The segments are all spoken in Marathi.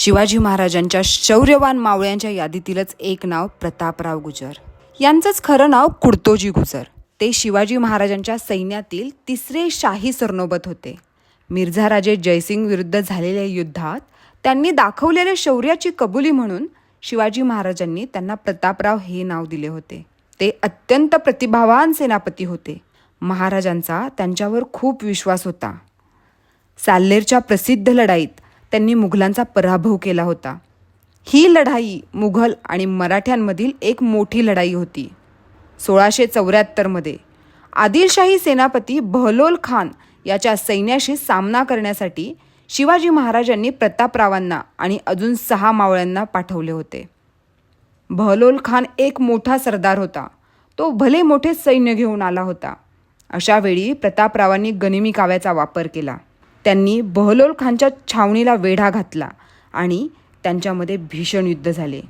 शिवाजी महाराजांच्या शौर्यवान मावळ्यांच्या यादीतीलच एक नाव प्रतापराव गुजर. यांचंच खरं नाव कुडतोजी गुजर. ते शिवाजी महाराजांच्या सैन्यातील तिसरे शाही सरनोबत होते. मिर्झा राजे जयसिंग विरुद्ध झालेल्या युद्धात त्यांनी दाखवलेल्या शौर्याची कबुली म्हणून शिवाजी महाराजांनी त्यांना प्रतापराव हे नाव दिले होते. ते अत्यंत प्रतिभावान सेनापती होते. महाराजांचा त्यांच्यावर खूप विश्वास होता. साल्लेरच्या प्रसिद्ध लढाईत त्यांनी मुघलांचा पराभव केला होता. ही लढाई मुघल आणि मराठ्यांमधील एक मोठी लढाई होती. सोळाशे चौऱ्याहत्तरमध्ये आदिलशाही सेनापती बहलोल खान याच्या सैन्याशी सामना करण्यासाठी शिवाजी महाराजांनी प्रतापरावांना आणि अजून सहा मावळ्यांना पाठवले होते. बहलोल खान एक मोठा सरदार होता. तो भले मोठे सैन्य घेऊन आला होता. अशावेळी प्रतापरावांनी गनिमी काव्याचा वापर केला. त्यांनी बहलोल खानच्या छावणीला वेढा घातला आणि त्यांच्यामध्ये भीषण युद्ध झाले.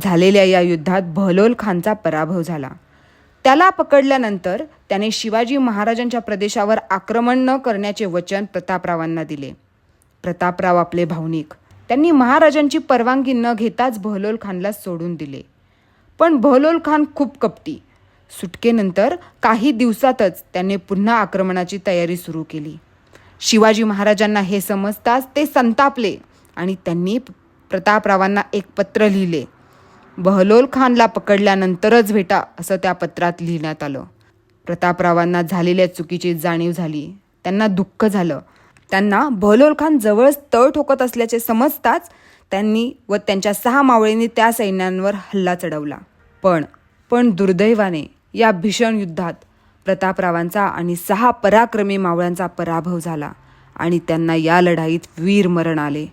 झालेल्या या युद्धात बहलोल खानचा पराभव झाला. त्याला पकडल्यानंतर त्याने शिवाजी महाराजांच्या प्रदेशावर आक्रमण न करण्याचे वचन प्रतापरावांना दिले. प्रतापराव आपले भावनिक. त्यांनी महाराजांची परवानगी न घेताच बहलोल खानला सोडून दिले. पण बहलोल खान खूप कपटी. सुटकेनंतर काही दिवसातच त्याने पुन्हा आक्रमणाची तयारी सुरू केली. शिवाजी महाराजांना हे समजताच ते संतापले आणि त्यांनी प्रतापरावांना एक पत्र लिहिले. बहलोल खानला पकडल्यानंतरच भेटा असं त्या पत्रात लिहिण्यात आलं. प्रतापरावांना झालेल्या चुकीची जाणीव झाली. त्यांना दुःख झालं. त्यांना बहलोल खान जवळच तळ ठोकत असल्याचे समजताच त्यांनी व त्यांच्या सहा मावळींनी त्या सैन्यांवर हल्ला चढवला. पण पण दुर्दैवाने या भीषण युद्धात प्रतापरावांचा आणि सहा पराक्रमी मावळ्यांचा पराभव झाला आणि त्यांना या लढाईत वीर मरण आले.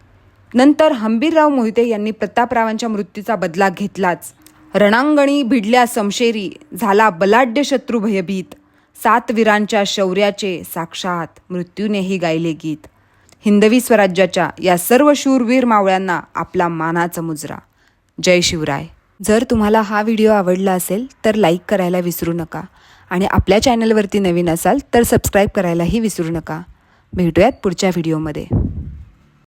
नंतर हंबीरराव मोहिते यांनी प्रतापरावांच्या मृत्यूचा बदला घेतलाच. रणांगणी भिडल्या समशेरी झाला बलाढ्य शत्रू भयभीत. सात वीरांच्या शौर्याचे साक्षात मृत्यूनेही गायले गीत. हिंदवी स्वराज्याच्या या सर्व शूरवीर मावळ्यांना आपला मानाचा मुजरा. जय शिवराय. जर तुम्हाला हा व्हिडिओ आवडला असेल तर लाईक करायला विसरू नका. आणि आपल्या चॅनलवरती नवीन असाल तर सबस्क्राईब करायलाही विसरू नका. भेटूयात पुढच्या व्हिडिओमध्ये.